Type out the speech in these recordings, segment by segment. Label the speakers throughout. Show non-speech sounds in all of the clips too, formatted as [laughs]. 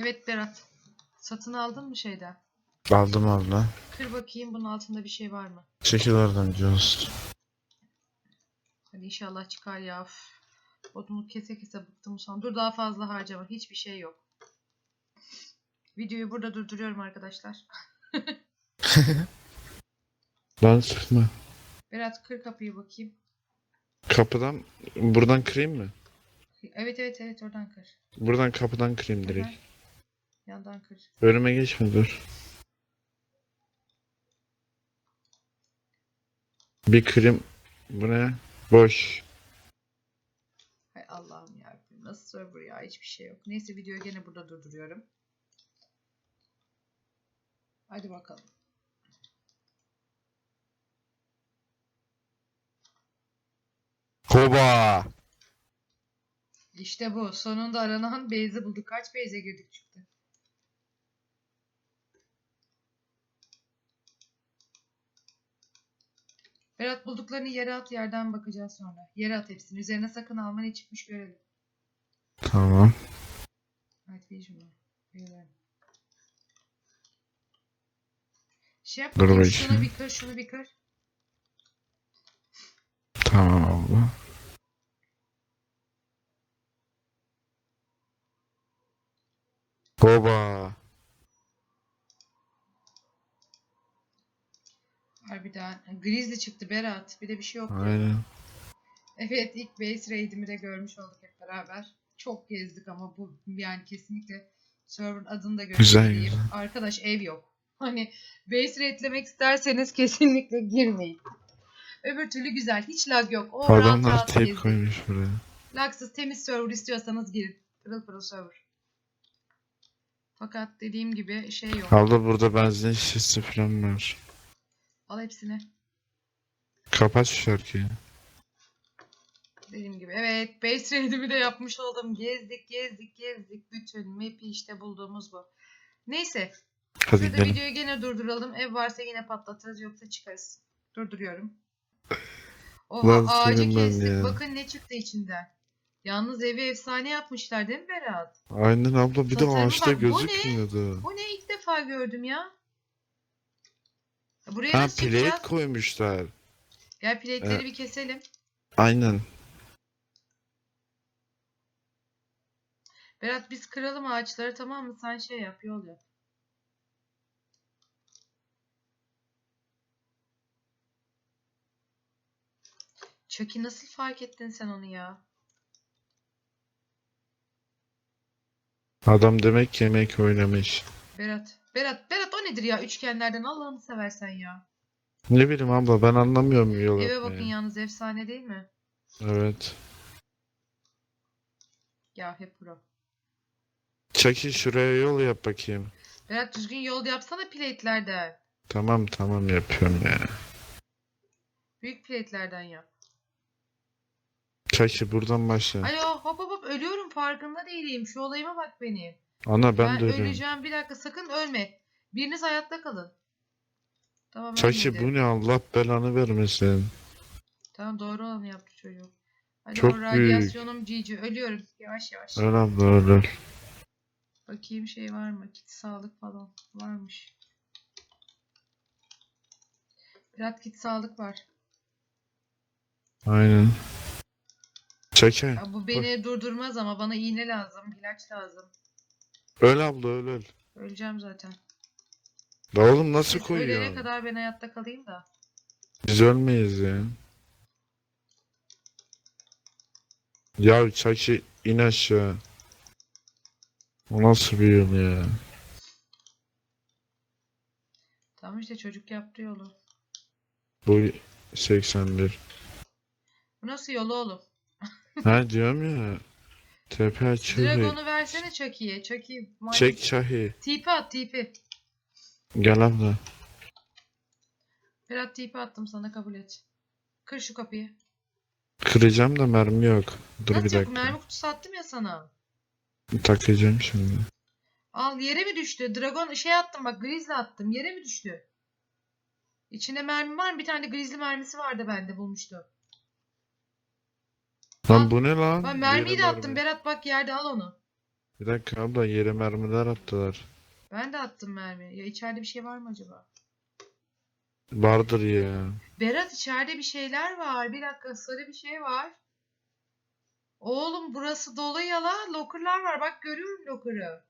Speaker 1: Evet Berat. Satın aldın mı şeyden?
Speaker 2: Aldım abla.
Speaker 1: Kır bakayım bunun altında bir şey var mı?
Speaker 2: Çekil oradan Jones.
Speaker 1: Hadi inşallah çıkar ya. Üf. Odunu kese kese bıktım son. Dur daha fazla harcama. Hiçbir şey yok. Videoyu burada durduruyorum arkadaşlar. [laughs]
Speaker 2: Lan sıkma.
Speaker 1: Berat kır kapıyı bakayım.
Speaker 2: Kapıdan buradan kırayım mı?
Speaker 1: Evet evet evet oradan kır.
Speaker 2: Buradan kapıdan kırayım direkt.
Speaker 1: Aha. Yandan kır.
Speaker 2: Önüme geçme dur. Bir kırayım. Bu ne? Boş.
Speaker 1: Hay Allah'ım ya. Nasıl server ya? Hiçbir şey yok. Neyse videoyu gene burada durduruyorum. Hadi bakalım.
Speaker 2: Hoba.
Speaker 1: İşte bu. Sonunda aranan base'i bulduk. Kaç base'e girdik çıktı? Berat bulduklarını yere at yerden bakacağız sonra. Yere at hepsini. Üzerine sakın alma ne çıkmış görelim.
Speaker 2: Tamam.
Speaker 1: Hadi bir şunu. Görelim. Şey yap
Speaker 2: Dur
Speaker 1: bakayım,
Speaker 2: bakayım.
Speaker 1: şunu bir kır şunu bir kır.
Speaker 2: Tamam abla. Hoba.
Speaker 1: Harbiden. Grizzly çıktı Berat. Bir de bir şey yok.
Speaker 2: Aynen.
Speaker 1: Evet ilk base raid'imi de görmüş olduk hep beraber. Çok gezdik ama bu yani kesinlikle server'ın adını da
Speaker 2: Güzel.
Speaker 1: Arkadaş ev yok. Hani base raid'lemek isterseniz kesinlikle girmeyin. Öbür türlü güzel. Hiç lag yok. O
Speaker 2: Adamlar tape
Speaker 1: gezdik.
Speaker 2: koymuş buraya.
Speaker 1: Lagsız temiz server istiyorsanız girin. Pırıl pırıl server. Fakat dediğim gibi şey yok.
Speaker 2: Abla burada benzin şişesi falan var.
Speaker 1: Al hepsini.
Speaker 2: Kapat şu şarkıyı.
Speaker 1: Dediğim gibi. Evet. Base raid'imi de yapmış oldum. Gezdik, gezdik, gezdik. Bütün map'i işte bulduğumuz bu. Neyse.
Speaker 2: Hadi
Speaker 1: Şurada
Speaker 2: gidelim.
Speaker 1: videoyu gene durduralım. Ev varsa yine patlatırız yoksa çıkarız. Durduruyorum. Oha
Speaker 2: Lan
Speaker 1: ağacı
Speaker 2: ben
Speaker 1: kestik.
Speaker 2: ya.
Speaker 1: Bakın ne çıktı içinden. Yalnız evi efsane yapmışlar değil mi Berat?
Speaker 2: Aynen abla bir de
Speaker 1: Tasarıma
Speaker 2: ağaçta
Speaker 1: bak, bu ne?
Speaker 2: gözükmüyordu.
Speaker 1: Bu ne ilk defa gördüm ya. Buraya
Speaker 2: Ha
Speaker 1: nasıl
Speaker 2: plate
Speaker 1: çıkacağız?
Speaker 2: koymuşlar.
Speaker 1: Gel plate'leri bir keselim.
Speaker 2: Aynen.
Speaker 1: Berat biz kıralım ağaçları tamam mı? Sen şey yap yol yap. Chucky nasıl fark ettin sen onu ya?
Speaker 2: Adam demek ki yemek oynamış.
Speaker 1: Berat. Berat. Berat nedir ya? Üçgenlerden Allah'ını seversen ya.
Speaker 2: Ne bileyim abla ben anlamıyorum yol
Speaker 1: Eve
Speaker 2: yapmayı.
Speaker 1: bakın yalnız efsane değil mi?
Speaker 2: Evet.
Speaker 1: Ya hep bro.
Speaker 2: Çaki şuraya yol yap bakayım.
Speaker 1: Berat düzgün yol yapsana plate'lerden.
Speaker 2: Tamam tamam yapıyorum ya.
Speaker 1: Büyük plate'lerden yap.
Speaker 2: Çaki buradan başla.
Speaker 1: Alo hop hop hop ölüyorum farkında değilim. Şu olayıma bak benim.
Speaker 2: Ana ben,
Speaker 1: Ben
Speaker 2: de ölüyorum.
Speaker 1: öleceğim bir dakika sakın ölme. Biriniz hayatta kalın. Tamam
Speaker 2: Çaki bu ne Allah belanı vermesin.
Speaker 1: Tamam doğru olanı yaptı çocuk. Hadi
Speaker 2: Çok
Speaker 1: o radyasyonum cici. Ölüyorum. Yavaş yavaş.
Speaker 2: Öl öl.
Speaker 1: Bakayım şey var mı? Kit sağlık falan. Varmış. Berat kit sağlık var.
Speaker 2: Aynen. Çaki.
Speaker 1: Ya bu beni durdurmaz ama bana iğne lazım. ilaç lazım.
Speaker 2: Öl abla öl öl.
Speaker 1: Öleceğim zaten.
Speaker 2: Da oğlum nasıl
Speaker 1: Siz ölene
Speaker 2: koyuyor?
Speaker 1: kadar ben hayatta kalayım da.
Speaker 2: Biz ölmeyiz ya. Ya Çaki in aşağı. O nasıl bir yol ya?
Speaker 1: Tamam işte çocuk yaptı yolu.
Speaker 2: Bu 81.
Speaker 1: Bu nasıl yolu oğlum? [laughs]
Speaker 2: ha diyorum ya. Tepe açılıyor.
Speaker 1: Dragon'u versene Chucky'ye. Chucky.
Speaker 2: Çek Çahi.
Speaker 1: Tipi at tipi.
Speaker 2: Gel abla.
Speaker 1: Berat tipi attım sana kabul et. Kır şu kapıyı.
Speaker 2: Kıracağım da mermi yok. Dur
Speaker 1: Nasıl
Speaker 2: bir
Speaker 1: yok?
Speaker 2: dakika.
Speaker 1: Mermi kutusu attım ya sana.
Speaker 2: Takacağım şimdi.
Speaker 1: Al yere mi düştü? Dragon şey attım bak grizzly attım. Yere mi düştü? İçinde mermi var mı? Bir tane de grizzly mermisi vardı bende bulmuştum.
Speaker 2: Lan
Speaker 1: Al.
Speaker 2: bu ne lan?
Speaker 1: Ben mermiyi de
Speaker 2: Yere
Speaker 1: attım.
Speaker 2: mermi.
Speaker 1: Berat bak yerde al onu.
Speaker 2: Bir dakika abla yere mermiler attılar.
Speaker 1: Ben de attım mermi. Ya içeride bir şey var mı acaba?
Speaker 2: Vardır ya.
Speaker 1: Berat içeride bir şeyler var. Bir dakika sarı bir şey var. Oğlum burası dolu yala. Locker'lar var. Bak görüyorum locker'ı.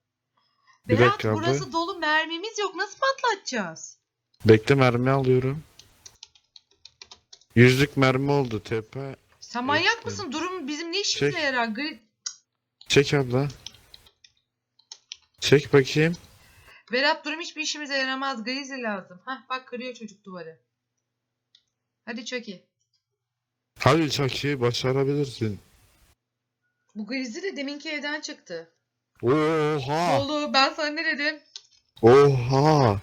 Speaker 2: Bir
Speaker 1: Berat
Speaker 2: dakika
Speaker 1: burası dolu. Mermimiz yok. Nasıl patlatacağız?
Speaker 2: Bekle mermi alıyorum. Yüzlük mermi oldu tepe.
Speaker 1: Sen manyak
Speaker 2: Bekle.
Speaker 1: mısın? Durum bizim ne işimize
Speaker 2: Çek.
Speaker 1: yarar? Gri-
Speaker 2: Çek abla. Çek bakayım.
Speaker 1: Berat durum hiçbir işimize yaramaz. Grizzly lazım. Hah bak kırıyor çocuk duvarı. Hadi Chucky.
Speaker 2: Hadi iyi başarabilirsin.
Speaker 1: Bu Grizzly de deminki evden çıktı.
Speaker 2: Oha.
Speaker 1: Oğlum ben sana ne dedim?
Speaker 2: Oha.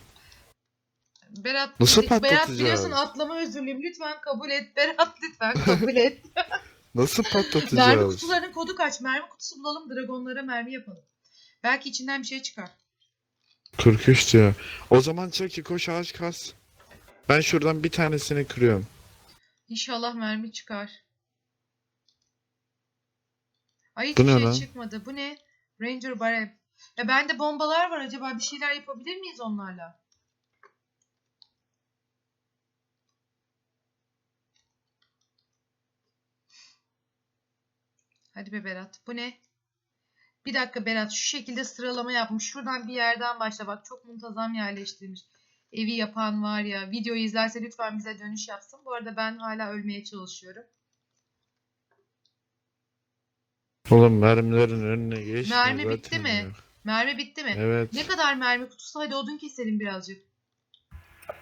Speaker 1: Berat,
Speaker 2: Nasıl
Speaker 1: Berat
Speaker 2: patlatacağız?
Speaker 1: biliyorsun atlama özürlüyüm. Lütfen kabul et. Berat lütfen kabul et. [laughs]
Speaker 2: Nasıl
Speaker 1: mermi
Speaker 2: patlatacağız?
Speaker 1: kutularının kodu kaç? Mermi kutusu bulalım. Dragonlara mermi yapalım. Belki içinden bir şey çıkar.
Speaker 2: 43 diyor. O zaman Chucky koş ağaç kas. Ben şuradan bir tanesini kırıyorum.
Speaker 1: İnşallah mermi çıkar. Ay
Speaker 2: Bu
Speaker 1: hiçbir
Speaker 2: ne
Speaker 1: şey
Speaker 2: lan?
Speaker 1: çıkmadı. Bu ne? Ranger Barem. Ya bende bombalar var. Acaba bir şeyler yapabilir miyiz onlarla? Hadi be Berat. Bu ne? Bir dakika Berat. Şu şekilde sıralama yapmış. Şuradan bir yerden başla. Bak çok muntazam yerleştirmiş. Evi yapan var ya. Videoyu izlerse lütfen bize dönüş yapsın. Bu arada ben hala ölmeye çalışıyorum.
Speaker 2: Oğlum mermilerin önüne geçme
Speaker 1: Mermi
Speaker 2: zaten
Speaker 1: bitti mi?
Speaker 2: yok.
Speaker 1: Mermi bitti mi?
Speaker 2: Evet.
Speaker 1: Ne kadar mermi kutusu? Hadi odun keselim birazcık.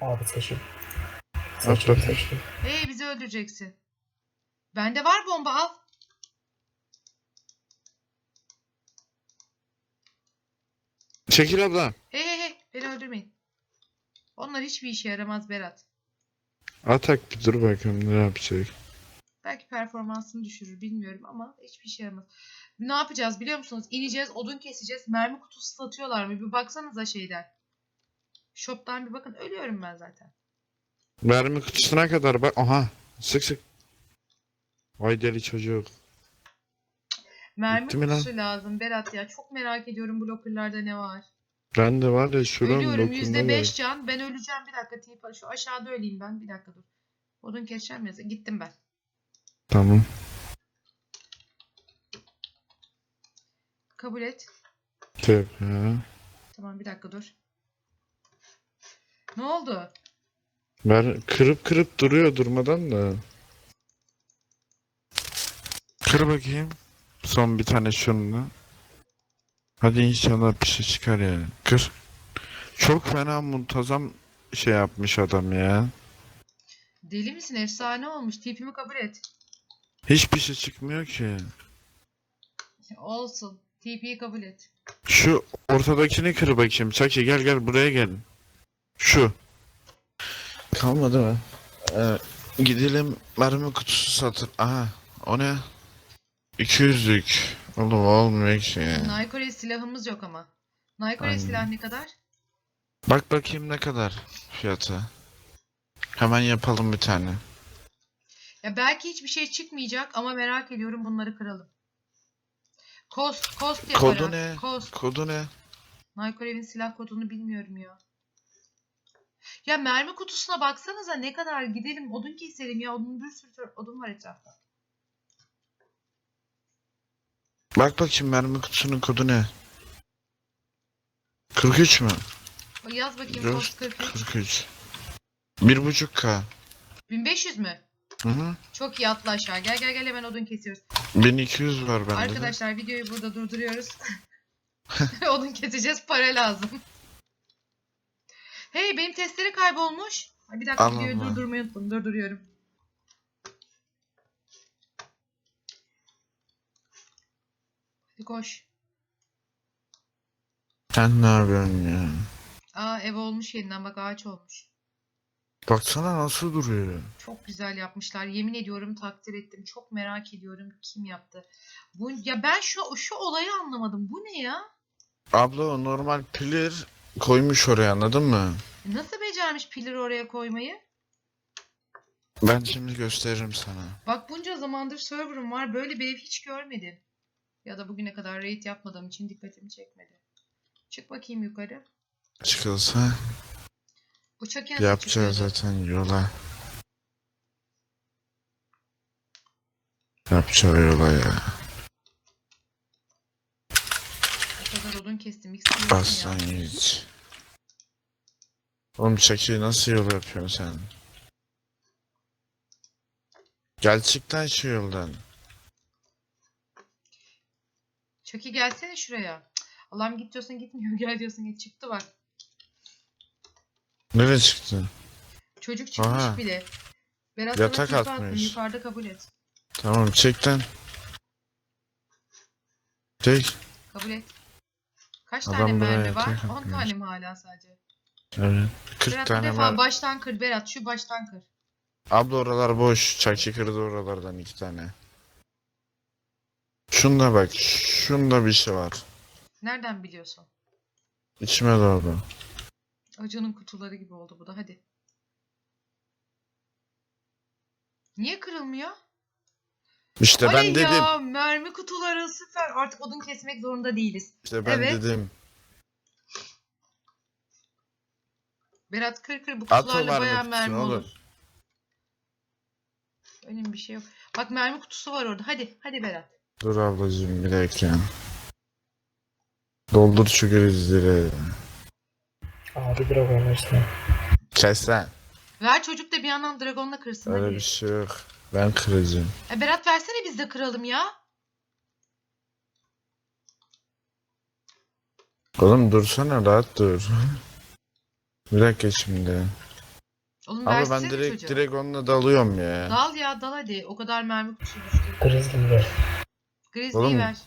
Speaker 3: Abi Seçim
Speaker 2: bakayım.
Speaker 3: seçim.
Speaker 1: Hey bizi öldüreceksin. Bende var bomba al.
Speaker 2: Çekil abla.
Speaker 1: Hey hey hey beni öldürmeyin. Onlar hiçbir işe yaramaz Berat.
Speaker 2: Atak bir dur bakayım ne yapacak.
Speaker 1: Belki performansını düşürür bilmiyorum ama hiçbir işe yaramaz. Ne yapacağız biliyor musunuz? İneceğiz, odun keseceğiz. Mermi kutusu satıyorlar mı? Bir baksanıza şeyden. Shop'tan bir bakın. Ölüyorum ben zaten.
Speaker 2: Mermi kutusuna kadar bak. Aha. Sık sık. Vay deli çocuk.
Speaker 1: Mermi
Speaker 2: Bitti mi lan?
Speaker 1: kutusu lazım Berat ya. Çok merak ediyorum bu locker'larda ne var.
Speaker 2: Ben de var ya şuranın
Speaker 1: Ölüyorum
Speaker 2: dokunma
Speaker 1: yüzde
Speaker 2: bak.
Speaker 1: beş can. Ben öleceğim bir dakika. Teyip şu aşağıda öleyim ben. Bir dakika dur. Odun keseceğim ya. Gittim ben.
Speaker 2: Tamam.
Speaker 1: Kabul et.
Speaker 2: Tepe.
Speaker 1: Tamam bir dakika dur. Ne oldu?
Speaker 2: Ben kırıp kırıp duruyor durmadan da. Kır bakayım. Son bir tane şunu. Hadi inşallah bir şey çıkar ya. Kır. Çok fena muntazam şey yapmış adam ya.
Speaker 1: Deli misin? Efsane olmuş. Tipimi kabul et.
Speaker 2: Hiçbir şey çıkmıyor ki.
Speaker 1: Olsun. TP'yi kabul et.
Speaker 2: Şu ortadakini kır bakayım. Çaki gel gel buraya gel. Şu. Kalmadı mı? Ee, gidelim mermi kutusu satın. Aha o ne? 200'lük. Oğlum olmuyor ki.
Speaker 1: Naikore silahımız yok ama.
Speaker 2: Aynen.
Speaker 1: silah ne kadar?
Speaker 2: Bak bakayım ne kadar fiyatı. Hemen yapalım bir tane.
Speaker 1: Ya belki hiçbir şey çıkmayacak ama merak ediyorum bunları kıralım. Cost, cost ya
Speaker 2: Kodu ne?
Speaker 1: Cost.
Speaker 2: Kodu ne?
Speaker 1: Naikorev'in silah kodunu bilmiyorum ya. Ya mermi kutusuna baksanıza ne kadar gidelim odun keselim ya odun bir sürü odun var etrafta.
Speaker 2: Bak bakayım mermi kutusunun kodu ne? 43 mü?
Speaker 1: Yaz bakayım cost 43.
Speaker 2: 43. 1.5K.
Speaker 1: 1500 mü?
Speaker 2: Hı hı.
Speaker 1: Çok iyi atla aşağı. Gel gel gel hemen odun kesiyoruz.
Speaker 2: 1200 var bende. de.
Speaker 1: Arkadaşlar videoyu burada durduruyoruz. [laughs] odun keseceğiz para lazım. Hey benim testleri kaybolmuş. Ay, Bir dakika
Speaker 2: Allah
Speaker 1: videoyu durdurmayı unuttum. Durduruyorum. Hadi koş.
Speaker 2: Sen ne yapıyorsun ya?
Speaker 1: Aa ev olmuş yeniden bak ağaç olmuş.
Speaker 2: Baksana nasıl duruyor.
Speaker 1: Çok güzel yapmışlar. Yemin ediyorum takdir ettim. Çok merak ediyorum kim yaptı. Bu ya ben şu şu olayı anlamadım. Bu ne ya?
Speaker 2: Abla o normal pilir koymuş oraya anladın mı?
Speaker 1: E, Nasıl becermiş pilleri oraya koymayı?
Speaker 2: Ben şimdi gösteririm sana.
Speaker 1: Bak bunca zamandır server'ım var. Böyle bir ev hiç görmedim. Ya da bugüne kadar raid yapmadığım için dikkatimi çekmedi. Çık bakayım yukarı.
Speaker 2: Çıkılsa
Speaker 1: çakı nasıl
Speaker 2: yapacağız
Speaker 1: çıkıyordu?
Speaker 2: zaten yola. Yapacağı yola ya.
Speaker 1: O kadar odun kestim. X.
Speaker 2: Aslan yiğit. Oğlum çekiyi nasıl yol yapıyorsun sen? Lan şu yoldan.
Speaker 1: Çaki gelsene şuraya. Allah'ım git diyorsun gitmiyor. [laughs] Gel diyorsun git. Çıktı bak.
Speaker 2: Nereye çıktın?
Speaker 1: Çocuk çıkmış
Speaker 2: Aha.
Speaker 1: bile.
Speaker 2: Yatak
Speaker 1: sana TP attım.
Speaker 2: atmış.
Speaker 1: Yukarıda kabul et.
Speaker 2: Tamam çek lan. Çek.
Speaker 1: Kabul et. Kaç
Speaker 2: Adam
Speaker 1: tane
Speaker 2: buraya
Speaker 1: mermi var?
Speaker 2: yatak
Speaker 1: 10
Speaker 2: atmış.
Speaker 1: tane mi hala sadece?
Speaker 2: Evet. 40
Speaker 1: Berat bir
Speaker 2: tane
Speaker 1: defa
Speaker 2: var.
Speaker 1: baştan kır Berat. Şu baştan kır.
Speaker 2: Abla oralar boş. Çaki kırdı oralardan iki tane. Şunda bak. Şunda bir şey var.
Speaker 1: Nereden biliyorsun?
Speaker 2: İçime doğdu.
Speaker 1: Acının kutuları gibi oldu bu da. Hadi. Niye kırılmıyor?
Speaker 2: İşte ben
Speaker 1: Ay
Speaker 2: dedim.
Speaker 1: ya mermi kutuları süper. Artık odun kesmek zorunda değiliz.
Speaker 2: İşte ben
Speaker 1: Evet.
Speaker 2: dedim.
Speaker 1: Berat kır kır bu
Speaker 2: At
Speaker 1: kutularla bayağı
Speaker 2: mermi
Speaker 1: olur.
Speaker 2: oğlum.
Speaker 1: Önemli bir şey yok. Bak mermi kutusu var orada. Hadi hadi Berat.
Speaker 2: Dur ablacığım bir dakika. Doldur şu gözleri.
Speaker 3: Abi dragonlar işte.
Speaker 2: Kes lan.
Speaker 1: Ver çocuk da bir yandan dragonla kırsın
Speaker 2: Öyle
Speaker 1: hadi.
Speaker 2: bir şey yok. Ben kıracağım.
Speaker 1: E Berat versene biz de kıralım ya.
Speaker 2: Oğlum dursana rahat dur. Bir dakika şimdi.
Speaker 1: Oğlum
Speaker 2: Ama ben direkt
Speaker 1: çocuğa.
Speaker 2: direkt onunla dalıyorum ya.
Speaker 1: Dal ya dal hadi. O kadar mermi kutusu düştü.
Speaker 3: Grizzly ver.
Speaker 1: Grizzly'yi
Speaker 2: Oğlum.
Speaker 1: ver.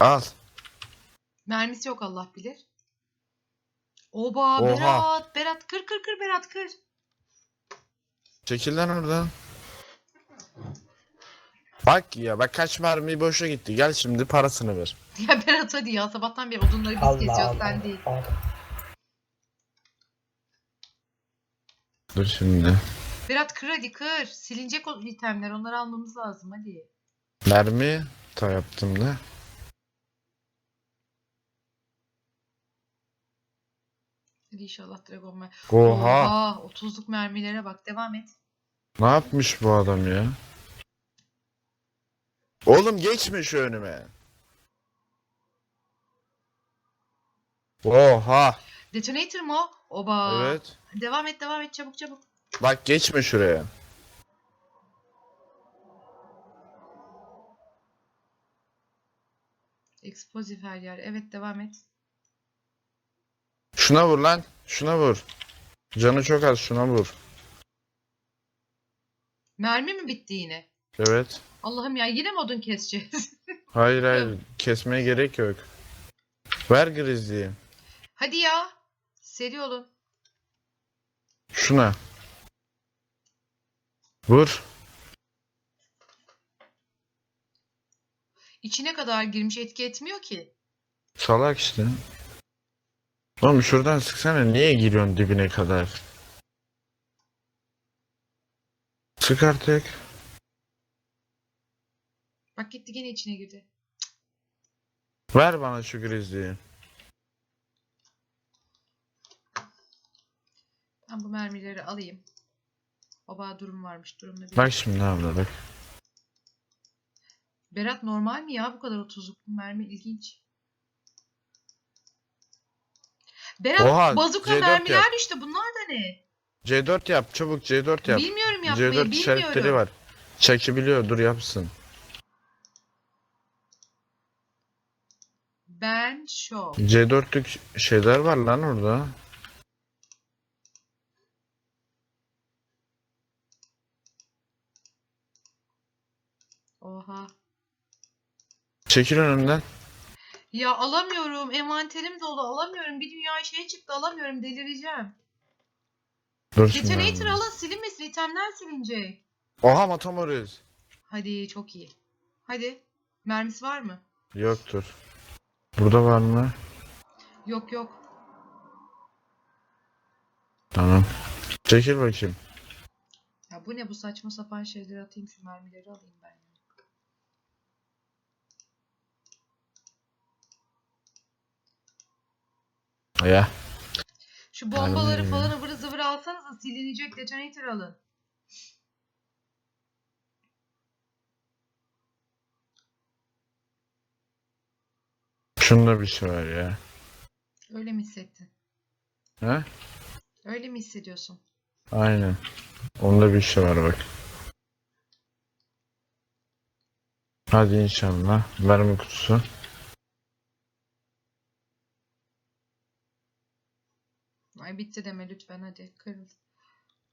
Speaker 2: Al.
Speaker 1: Mermisi yok Allah bilir. Oba
Speaker 2: Oha.
Speaker 1: Berat. Berat kır kır kır Berat kır.
Speaker 2: Çekil lan oradan. Bak ya bak kaç mermi boşa gitti. Gel şimdi parasını ver. [laughs]
Speaker 1: Ya Berat hadi ya sabahtan beri odunları biz
Speaker 3: Allah
Speaker 1: kesiyoruz
Speaker 3: Allah.
Speaker 1: sen değil.
Speaker 3: Allah.
Speaker 2: Dur şimdi.
Speaker 1: Berat kır hadi kır. Silinecek o itemler onları almamız lazım hadi.
Speaker 2: Mermi ta yaptım da.
Speaker 1: İnşallah Dragon mer.
Speaker 2: Oha.
Speaker 1: Oha 30'luk mermilere bak devam et.
Speaker 2: Ne yapmış bu adam ya? Oğlum geçme şu önüme. Oha.
Speaker 1: Detonator mu? Oba.
Speaker 2: Evet.
Speaker 1: Devam et devam et çabuk çabuk.
Speaker 2: Bak geçme şuraya.
Speaker 1: Explosive her yer. Evet devam et.
Speaker 2: Şuna vur lan. Şuna vur. Canı çok az şuna vur.
Speaker 1: Mermi mi bitti yine?
Speaker 2: Evet.
Speaker 1: Allah'ım ya yine mi odun keseceğiz? [laughs]
Speaker 2: Hayır hayır. Kesmeye gerek yok. Ver Grizzly'yi.
Speaker 1: Hadi ya. Seri olun.
Speaker 2: Şuna. Vur.
Speaker 1: İçine kadar girmiş etki etmiyor ki.
Speaker 2: Salak işte. Oğlum şuradan sıksana niye giriyorsun dibine kadar? Sık artık.
Speaker 1: Bak gitti gene içine girdi.
Speaker 2: Ver bana şu Grizzly'yi.
Speaker 1: Ben bu mermileri alayım. Baba durum varmış. Durumda bir.
Speaker 2: Bak şimdi abla bak.
Speaker 1: Berat normal mi ya bu kadar 30'luk mermi ilginç. Berat
Speaker 2: Oha,
Speaker 1: bazuka
Speaker 2: C4
Speaker 1: mermiler
Speaker 2: yap.
Speaker 1: düştü. Bunlar da ne?
Speaker 2: C4 yap çabuk C4 yap.
Speaker 1: Bilmiyorum yapmayı
Speaker 2: C4 işaretleri
Speaker 1: bilmiyorum.
Speaker 2: var. Çekebiliyor dur yapsın.
Speaker 1: Ben şok.
Speaker 2: C4'lük şeyler var lan orada.
Speaker 1: Oha.
Speaker 2: Çekil önümden.
Speaker 1: Ya alamıyorum. Envanterim dolu. Alamıyorum. Bir dünya şey çıktı. Alamıyorum. Delireceğim.
Speaker 2: Dur şimdi.
Speaker 1: Detonator alın. Silinmesin. itemler silinecek.
Speaker 2: Oha Matamoriz.
Speaker 1: Hadi çok iyi. Hadi. Mermisi var mı?
Speaker 2: Yoktur. Burada var mı?
Speaker 1: Yok yok.
Speaker 2: Tamam. Çekil bakayım.
Speaker 1: Ya bu ne bu saçma sapan şeyleri atayım şu mermileri alayım ben. Ya. Şu bombaları
Speaker 2: Aynen.
Speaker 1: falan ıvır zıvır alsanıza silinecek detonator alın.
Speaker 2: Şunda bir şey var ya.
Speaker 1: Öyle mi hissettin?
Speaker 2: He?
Speaker 1: Öyle mi hissediyorsun?
Speaker 2: Aynen. Onda bir şey var bak. Hadi inşallah. Mermi kutusu.
Speaker 1: Ay bitti deme lütfen hadi kırıl.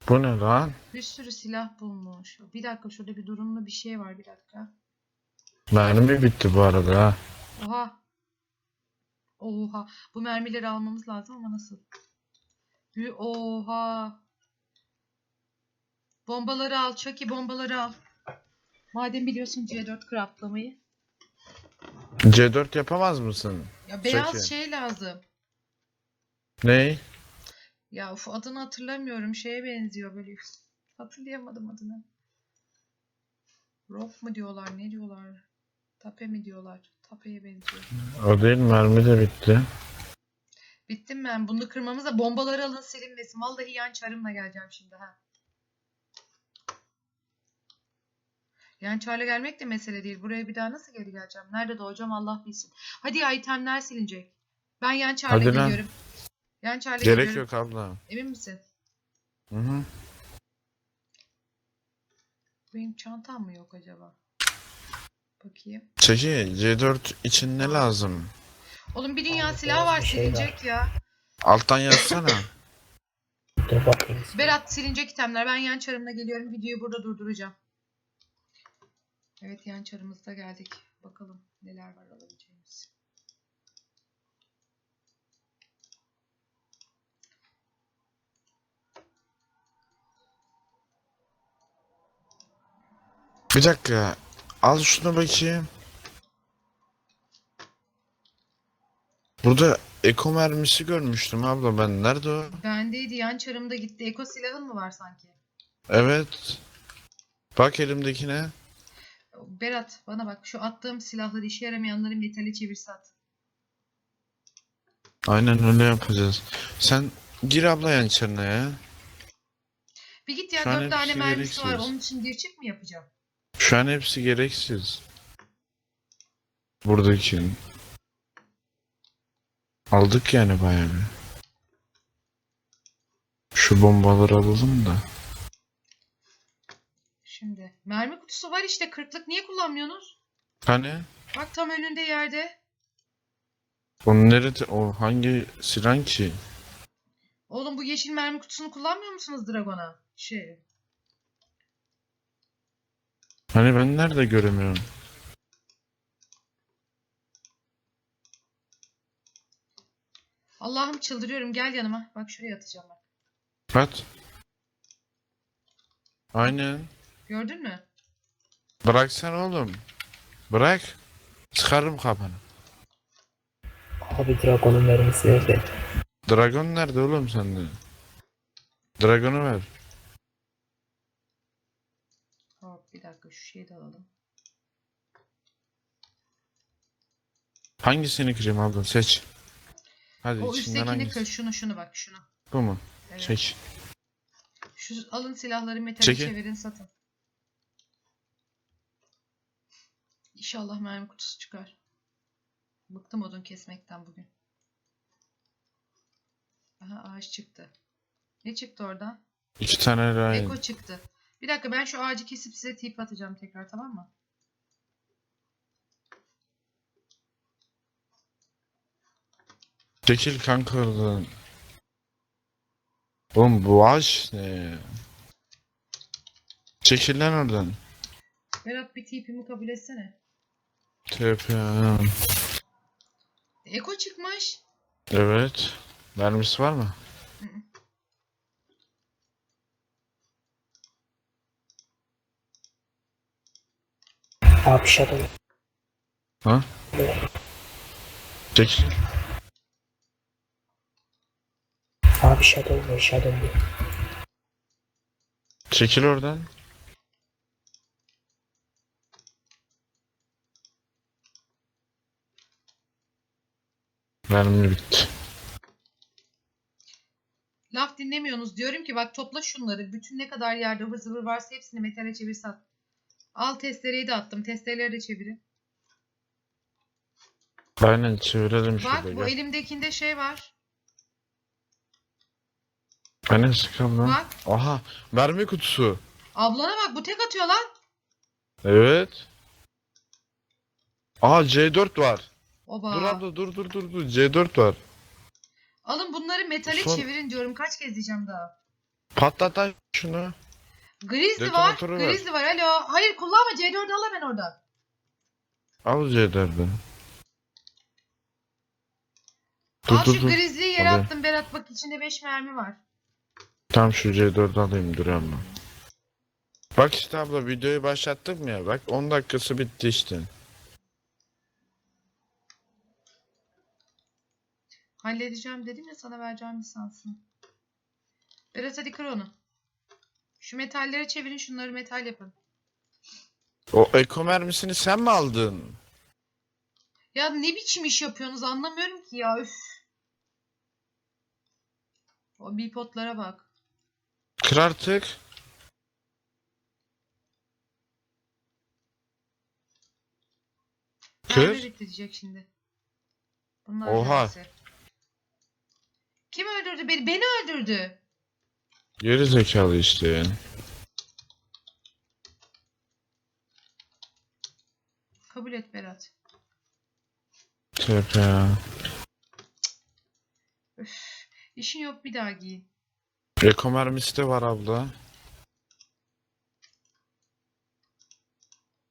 Speaker 2: Bu ne lan?
Speaker 1: Bir sürü silah bulmuş. Bir dakika şurada bir durumlu bir şey var bir dakika.
Speaker 2: Mermi bitti bu arada ha.
Speaker 1: Oha. Oha. Bu mermileri almamız lazım ama nasıl? Oha. Bombaları al. Chucky bombaları al. Madem biliyorsun C4 craftlamayı.
Speaker 2: C4 yapamaz mısın?
Speaker 1: Ya beyaz
Speaker 2: Chucky.
Speaker 1: şey lazım.
Speaker 2: Ney?
Speaker 1: Ya uf, adını hatırlamıyorum. Şeye benziyor böyle. Hatırlayamadım adını. Rock mu diyorlar? Ne diyorlar? Tape mi diyorlar? Tapeye benziyor.
Speaker 2: O değil mermi de bitti.
Speaker 1: Bittim ben. Bunu kırmamız da bombaları alın silinmesin. Vallahi yan çarımla geleceğim şimdi ha. Yan çarla gelmek de mesele değil. Buraya bir daha nasıl geri geleceğim? Nerede doğacağım Allah bilsin. Hadi ya itemler silinecek. Ben yan çarla
Speaker 2: Hadi
Speaker 1: geliyorum. Yan çarla
Speaker 2: Gerek yok abla.
Speaker 1: Emin misin?
Speaker 2: Hı hı.
Speaker 1: Benim çantam mı yok acaba? Bakayım.
Speaker 2: Çeki C4 için ne lazım?
Speaker 1: Oğlum bir dünya silah var
Speaker 3: şey
Speaker 1: silinecek ya.
Speaker 2: Alttan yazsana. [laughs]
Speaker 3: Dur bakayım.
Speaker 1: Berat silinecek itemler. Ben yan çarımla geliyorum. Videoyu burada durduracağım. Evet yan çarımızda geldik. Bakalım neler var alabileceğimiz.
Speaker 2: Bir dakika. Al şunu bakayım. Burada eko mermisi görmüştüm abla ben. Nerede o?
Speaker 1: Bendeydi yan çarımda gitti. Eko silahın mı var sanki?
Speaker 2: Evet. Bak elimdekine.
Speaker 1: Berat bana bak şu attığım silahları işe yaramayanları metale çevir sat.
Speaker 2: Aynen öyle yapacağız. Sen gir abla yan içerine ya.
Speaker 1: Bir git ya
Speaker 2: Şu an
Speaker 1: dört tane
Speaker 2: hepsi
Speaker 1: mermisi var.
Speaker 2: gereksiz.
Speaker 1: Onun için dirçik mi yapacağım?
Speaker 2: Şu an hepsi gereksiz. Buradaki. Aldık yani bayağı bir. Şu bombaları alalım da.
Speaker 1: Şimdi mermi kutusu var işte kırklık niye kullanmıyorsunuz?
Speaker 2: Hani?
Speaker 1: Bak tam önünde yerde.
Speaker 2: O nerede? O hangi silah ki?
Speaker 1: Oğlum bu yeşil mermi kutusunu kullanmıyor musunuz Dragon'a? Şey.
Speaker 2: Hani ben nerede göremiyorum?
Speaker 1: Allah'ım çıldırıyorum gel yanıma. Bak şuraya atacağım bak.
Speaker 2: At. Aynen.
Speaker 1: Gördün mü?
Speaker 2: Bıraksana oğlum. Bırak. Çıkarırım kafanı.
Speaker 3: Abi Dragon'un mermisi nerede?
Speaker 2: Dragon nerede oğlum sende? Dragon'u ver.
Speaker 1: Hop bir dakika şu şeyi de alalım.
Speaker 2: Hangisini kırayım abla seç. Hadi
Speaker 1: O
Speaker 2: içinden
Speaker 1: üsttekini
Speaker 2: hangisi?
Speaker 1: kır şunu şunu bak şunu.
Speaker 2: Bu mu?
Speaker 1: Evet.
Speaker 2: Çek.
Speaker 1: Şu alın silahları metale
Speaker 2: Çekil.
Speaker 1: çevirin satın. İnşallah mermi kutusu çıkar. Bıktım odun kesmekten bugün. Aha ağaç çıktı. Ne çıktı oradan?
Speaker 2: İki tane daha.
Speaker 1: Eko çıktı. Bir dakika ben şu ağacı kesip size tip atacağım tekrar tamam mı?
Speaker 2: Çekil kanka oradan. Oğlum bu ağaç ne? Çekil lan oradan.
Speaker 1: Berat bir tipimi kabul etsene.
Speaker 2: TP.
Speaker 1: Eko çıkmış.
Speaker 2: Evet. Mermisi var mı?
Speaker 3: Abi Shadow.
Speaker 2: Ha? Çekil.
Speaker 3: Abi Shadow ne? Shadow ne?
Speaker 2: Çekil oradan. Mermi bitti.
Speaker 1: dinlemiyorsunuz. Diyorum ki bak topla şunları. Bütün ne kadar yerde zıvır varsa hepsini metale çevir sat. Al testereyi de attım. Testereleri de çevirin.
Speaker 2: Aynen çevirelim
Speaker 1: Bak bu
Speaker 2: gel.
Speaker 1: elimdekinde şey var.
Speaker 2: Aynen sıkalım lan.
Speaker 1: Bak.
Speaker 2: Aha mermi kutusu.
Speaker 1: Ablana bak bu tek atıyor lan.
Speaker 2: Evet. Aa C4 var.
Speaker 1: Oba.
Speaker 2: Dur abla dur dur dur dur C4 var.
Speaker 1: Alın bunları metale
Speaker 2: Son-
Speaker 1: çevirin diyorum. Kaç kez diyeceğim daha.
Speaker 2: Patlat lan şunu.
Speaker 1: Grizzly var.
Speaker 2: Detonatörü var.
Speaker 1: Grizzly var. Alo. Hayır kullanma. C4'ü al hemen oradan.
Speaker 2: Al C4'ü. Dur
Speaker 1: al
Speaker 2: dur
Speaker 1: şu
Speaker 2: dur.
Speaker 1: Grizzly'yi yere
Speaker 2: Alayım.
Speaker 1: attım Berat. Bak içinde 5 mermi var.
Speaker 2: Tam şu C4'ü alayım dur abla. Bak işte abla videoyu başlattık ya bak 10 dakikası bitti işte.
Speaker 1: Halledeceğim dedim ya sana vereceğim lisansını. Berat hadi kır onu. Şu metalleri çevirin şunları metal yapın.
Speaker 2: O eko mermisini sen mi aldın?
Speaker 1: Ya ne biçim iş yapıyorsunuz anlamıyorum ki ya üf. O bipotlara bak.
Speaker 2: Kır artık. Kır.
Speaker 1: Nerede bekleyecek şimdi? Bunlar
Speaker 2: Oha.
Speaker 1: Kim öldürdü beni? Beni öldürdü.
Speaker 2: Geri zekalı işte yani.
Speaker 1: Kabul et Berat.
Speaker 2: Tep ya.
Speaker 1: Üf. İşin yok bir daha giy.
Speaker 2: Eko mermisi de var abla.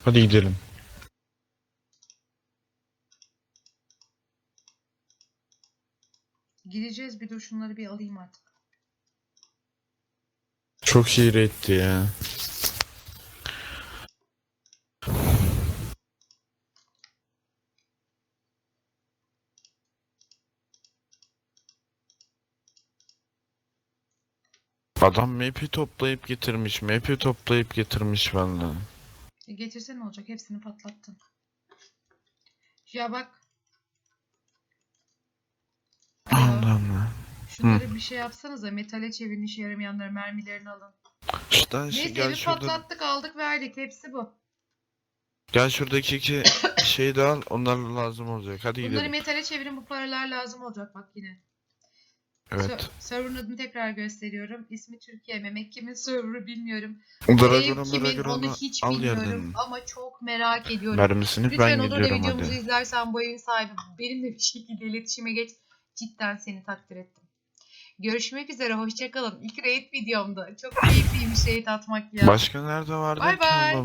Speaker 2: Hadi gidelim.
Speaker 1: Gideceğiz bir dur şunları bir alayım artık.
Speaker 2: Çok iyi etti ya. Adam map'i toplayıp getirmiş, map'i toplayıp getirmiş valla.
Speaker 1: E getirsen olacak? Hepsini patlattın. Ya bak. Ya, Şunları bir şey yapsanıza. Metale çevirin işe yaramayanları mermilerini alın.
Speaker 2: İşte
Speaker 1: Neyse
Speaker 2: gel
Speaker 1: evi
Speaker 2: şurada,
Speaker 1: patlattık aldık verdik. Hepsi bu.
Speaker 2: gel şuradaki iki [coughs] şeyi de al, onlar lazım olacak. Hadi
Speaker 1: Bunları
Speaker 2: gidelim.
Speaker 1: metale çevirin bu paralar lazım olacak bak yine.
Speaker 2: Evet.
Speaker 1: Ser- Server'ın adını tekrar gösteriyorum. İsmi Türkiye. Memek kimin server'ı bilmiyorum.
Speaker 2: Dragon'u
Speaker 1: Ev kimin
Speaker 2: Dragon'u
Speaker 1: onu hiç
Speaker 2: al
Speaker 1: bilmiyorum.
Speaker 2: yerden.
Speaker 1: Ama çok merak ediyorum.
Speaker 2: Mermisini
Speaker 1: Lütfen
Speaker 2: ben gidiyorum
Speaker 1: videomuzu
Speaker 2: hadi.
Speaker 1: izlersen bu evin sahibi benimle bir şekilde iletişime geç. Cidden seni takdir ettim. Görüşmek üzere. Hoşçakalın. İlk raid videomda. Çok keyifliymiş raid atmak ya.
Speaker 2: Başka nerede vardı
Speaker 1: Bay bay.